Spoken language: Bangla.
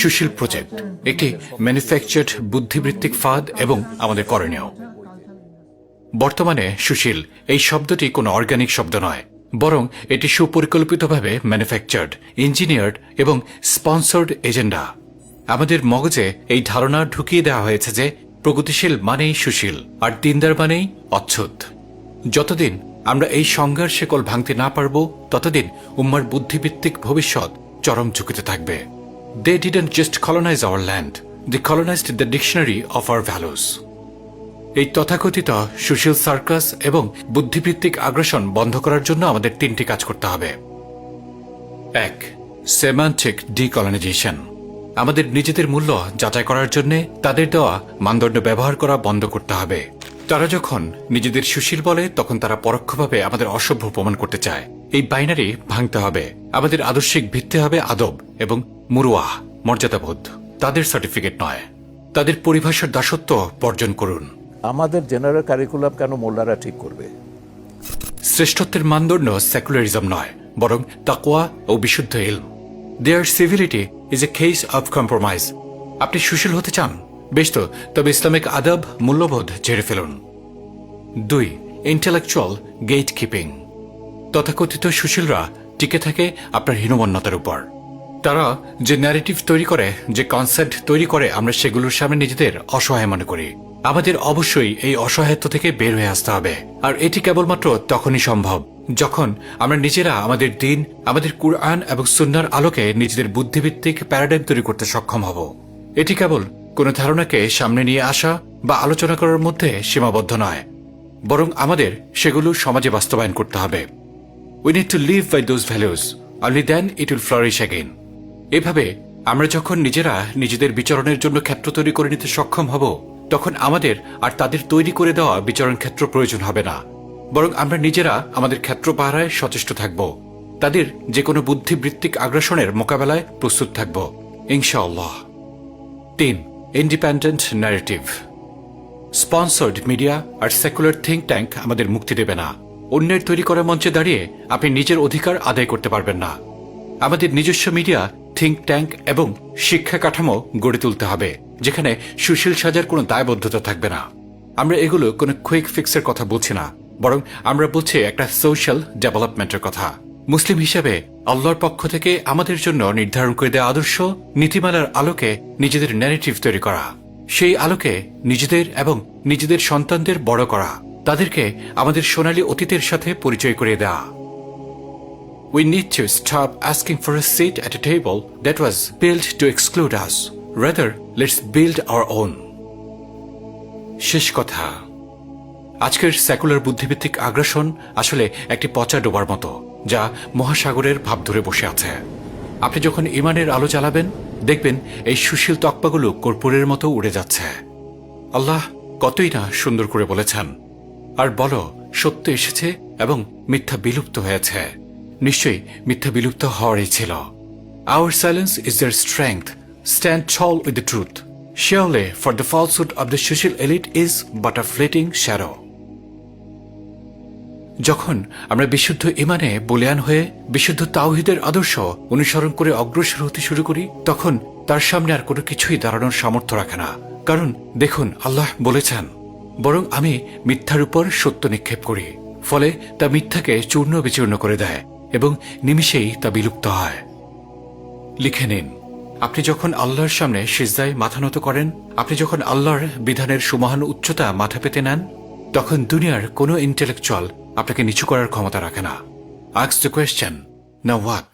সুশীল প্রজেক্ট, একটি ম্যানুফ্যাকচার্ড বুদ্ধিবৃত্তিক ফাঁদ এবং আমাদের করণীয়। বর্তমানে সুশীল, এই শব্দটি কোনো অর্গানিক শব্দ নয়, বরং এটি সুপরিকল্পিতভাবে ম্যানুফ্যাকচার্ড, ইঞ্জিনিয়ার্ড এবং স্পন্সর্ড এজেন্ডা। আমাদের মগজে এই ধারণা ঢুকিয়ে দেওয়া হয়েছে যে প্রগতিশীল মানেই সুশীল, আর দিনদার মানেই অচ্ছুত। যতদিন আমরা এই সংজ্ঞার শেকল ভাঙতে না পারব, ততদিন উম্মার বুদ্ধিভিত্তিক ভবিষ্যৎ চরম ঝুঁকিতে থাকবে। They didn't just colonise our land they colonised the dictionary of our values এই তথাকথিত সুশীল সার্কাস এবং বুদ্ধিভিত্তিক আগ্রাসন বন্ধ করার জন্য আমাদের তিনটি কাজ করতে হবে। এক সেমান্টিক ডিকলোনাইজেশন আমাদের নিজেদের মূল্য যাচাই করার জন্য তাদের দেওয়া মানদণ্ড ব্যবহার করা বন্ধ করতে হবে। তারা যখন নিজেদের সুশীল বলে, তখন তারা পরোক্ষভাবে আমাদের অসভ্য প্রমাণ করতে চায়। এই বাইনারি ভাঙতে হবে। আমাদের আদর্শিক ভিত্তি হবে আদব। এবং মুরুয়াহ মর্যাদাবোধ তাদের সার্টিফিকেট নয়। তাদের পরিভাষার দাসত্ব বর্জন করুন। আমাদের জেনারেল কারিকুলাম কেন মোল্লারা ঠিক করবে? শ্রেষ্ঠত্বের মানদণ্ড সেকুলারিজম নয় বরং তাকোয়া ও বিশুদ্ধ ইলম। Their civility is a case of compromise আপনি সুশীল হতে চান? বেশ তো তবে ইসলামিক আদব মূল্যবোধ ঝেড়ে ফেলুন। দুই ইন্টেলেকচুয়াল গেট কিপিং তথাকথিত সুশীলরা টিকে থাকে আপনার হীনমন্যতার উপর। তারা যে ন্যারেটিভ তৈরি করে, যে কনসেপ্ট তৈরি করে, আমরা সেগুলোর সামনে নিজেদের অসহায় মনে করি। আমাদের অবশ্যই এই অসহায়ত্ব থেকে বের হয়ে আসতে হবে। আর এটি কেবলমাত্র তখনই সম্ভব যখন আমরা নিজেরা আমাদের দিন, আমাদের কুরআন এবং সুন্নার আলোকে নিজেদের বুদ্ধিভিত্তিক প্যারাডাইম তৈরি করতে সক্ষম হব। এটি কেবল কোনো ধারণাকে সামনে নিয়ে আসা বা আলোচনা করার মধ্যে সীমাবদ্ধ নয়। বরং আমাদের সেগুলো সমাজে বাস্তবায়ন করতে হবে। We need to live by those values only then it will flourish again এভাবে আমরা যখন নিজেরা নিজেদের বিচরণের জন্য ক্ষেত্র তৈরি করে নিতে সক্ষম হব, তখন আমাদের আর তাদের তৈরি করে দেওয়া বিচরণ ক্ষেত্র প্রয়োজন হবে না। বরং আমরা নিজেরা আমাদের ক্ষেত্র পাহারায় সচেষ্ট থাকব। তাদের যে কোনো বুদ্ধিবৃত্তিক আগ্রাসনের মোকাবেলায় প্রস্তুত থাকব। ইনশাআল্লাহ। তিন, ইন্ডিপেন্ডেন্ট ন্যারেটিভ। স্পন্সর্ড মিডিয়া আর সেকুলার থিঙ্ক ট্যাঙ্ক আমাদের মুক্তি দেবে না। অন্যের তৈরি করা মঞ্চে দাঁড়িয়ে আপনি নিজের অধিকার আদায় করতে পারবেন না। আমাদের নিজস্ব মিডিয়া থিঙ্ক ট্যাঙ্ক এবং শিক্ষা কাঠামো গড়ে তুলতে হবে, যেখানে সুশীল সাজার কোনো দায়বদ্ধতা থাকবে না। আমরা এগুলো কোনো কুইক ফিক্সের কথা বলছি না, বরং আমরা বলছি একটা সোশ্যাল ডেভেলপমেন্টের কথা। মুসলিম হিসেবে, আল্লাহর পক্ষ থেকে আমাদের জন্য নির্ধারণ করে দেওয়া আদর্শ, নীতিমালার আলোকে নিজেদের ন্যারেটিভ তৈরি করা। সেই আলোকে নিজেদের এবং নিজেদের সন্তানদের বড় করা, তাদেরকে আমাদের সোনালী অতীতের সাথে পরিচয় করিয়ে দেওয়া। We need to stop asking for a seat at a table that was built to exclude us. Rather, let's build our own. শেষ কথা। আজকের সেকুলার বুদ্ধিভিত্তিক আগ্রাসন আসলে একটি পচা ডোবার মতো যা মহাসাগরের ভাব ধরে বসে আছে। আপনি যখন ইমানের আলো জ্বালাবেন দেখবেন এই সুশীল তকপাগুলো কর্পূরের মতো উড়ে যাচ্ছে। আল্লাহ কতই না সুন্দর করে বলেছেন। আর বলো সত্য এসেছে এবং মিথ্যা বিলুপ্ত হয়েছে। নিশ্চয়ই মিথ্যা বিলুপ্ত হওয়ারই ছিল। Our silence is their strength stand tall with the truth surely for the falsehood of the social elite is but a fleeting shadow যখন আমরা বিশুদ্ধ ইমানে বলিয়ান হয়ে বিশুদ্ধ তাওহিদের আদর্শ অনুসরণ করে অগ্রসর হতে শুরু করি, তখন তার সামনে আর কোনো কিছুই দাঁড়ানোর সামর্থ্য রাখে না। কারণ, দেখুন, আল্লাহ বলেছেন, বরং আমি মিথ্যার উপর সত্য নিক্ষেপ করি। ফলে তা মিথ্যাকে চূর্ণ বিচূর্ণ করে দেয়। এবং নিমিষেই তা বিলুপ্ত হয়। লিখে নিন, আপনি যখন আল্লাহর সামনে সিজদায় মাথা নত করেন, আপনি যখন আল্লাহর বিধানের সুমহান উচ্চতা মাথা পেতে নেন, তখন দুনিয়ার কোনো ইন্টেলেকচুয়াল আপনাকে নিচু করার ক্ষমতা রাখে না। আক্স দ্য কোয়েশ্চেন না হোয়াট